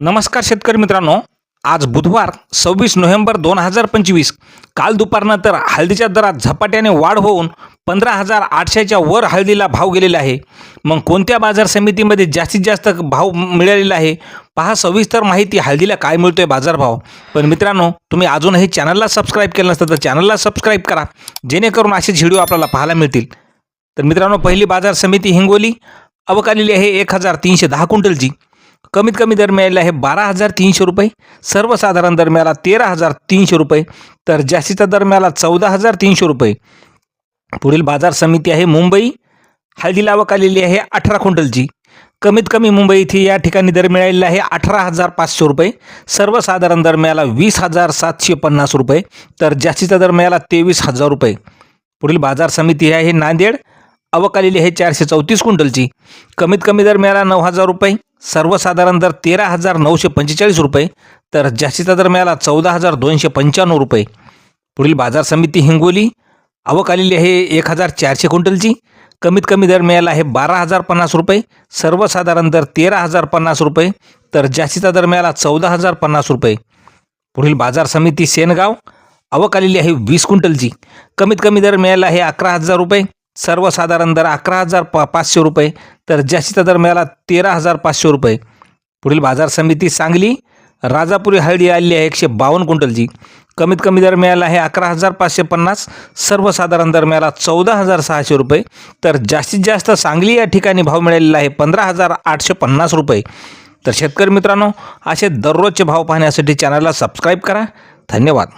नमस्कार शेतकरी मित्रांनो. आज बुधवार सव्वीस नोव्हेंबर दोन हजार पंचवीस. काल दुपारनंतर हळदीच्या दरात झपाट्याने वाढ होऊन पंधरा हजार आठशेच्या वर हळदीला भाव गेलेला आहे. मग कोणत्या बाजार समितीमध्ये जास्तीत जास्त भाव मिळालेला आहे? पहा सविस्तर माहिती हळदीला काय मिळतोय बाजारभाव. पण मित्रांनो तुम्ही अजूनही चॅनलला सबस्क्राईब केलं नसतं तर चॅनलला सबस्क्राईब करा. जेणेकरून असेच व्हिडिओ आपल्याला पाहायला मिळतील. तर मित्रांनो पहिली बाजार समिती हिंगोली. अवकालेली आहे एक हजार तीनशे दहा क्विंटलची. कमीत कमी दर मिळालेला आहे बारा हजार तीनशे रुपये. सर्वसाधारण दर मिळाला तेरा हजार तीनशे रुपये. तर जास्तीचा दर मिळाला चौदा हजार तीनशे रुपये. पुढील बाजार समिती आहे मुंबई. हळदी लावक आलेली आहे अठरा क्विंटलची. कमीत कमी मुंबई इथे या ठिकाणी दर मिळालेला आहे अठरा हजार पाचशे रुपये. सर्वसाधारण दर मिळाला वीस हजार सातशे पन्नास रुपये. तर जास्तीचा दर मिळाला तेवीस हजार रुपये. पुढील बाजार समिती आहे नांदेड. आवक आलेली आहे चारशे चौतीस क्विंटलची. कमीत कमी दर मिळाला नऊ हजार रुपये. सर्वसाधारण दर तेरा हजार नऊशे पंचेचाळीस रुपये. तर जास्तीचा दर मिळाला चौदा हजार दोनशे पंच्याण्णव रुपये. पुढील बाजार समिती हिंगोली. आवक आलेली आहे एक हजार चारशे क्विंटलची. कमीत कमी दर मिळाला आहे बारा हजार पन्नास रुपये. सर्वसाधारण दर तेरा हजार पन्नास रुपये. तर जास्तीचा दर मिळाला चौदा हजार पन्नास रुपये. पुढील बाजार समिती सेनगाव. आवक आलेली आहे वीस क्विंटलची. कमीत कमी दर मिळाला आहे अकरा हजार रुपये. सर्वसाधारण दर अकरा हजार पा पाचशे रुपये तर जास्तीचा दर मिळाला तेरा हजार पाचशे रुपये. पुढील बाजार समिती सांगली राजापुरी हळदी आलेली आहे एकशे बावन्न क्विंटलची. कमीत कमी दर मिळाला आहे अकरा हजार पाचशे पन्नास सर्वसाधारण दर मिळाला चौदा हजार सहाशे रुपये. तर जास्तीत जास्त सांगली या ठिकाणी भाव मिळालेला आहे पंधरा हजार आठशे पन्नास रुपये. तर शेतकरी मित्रांनो असे दररोजचे भाव पाहण्यासाठी चॅनलला सबस्क्राईब करा. धन्यवाद.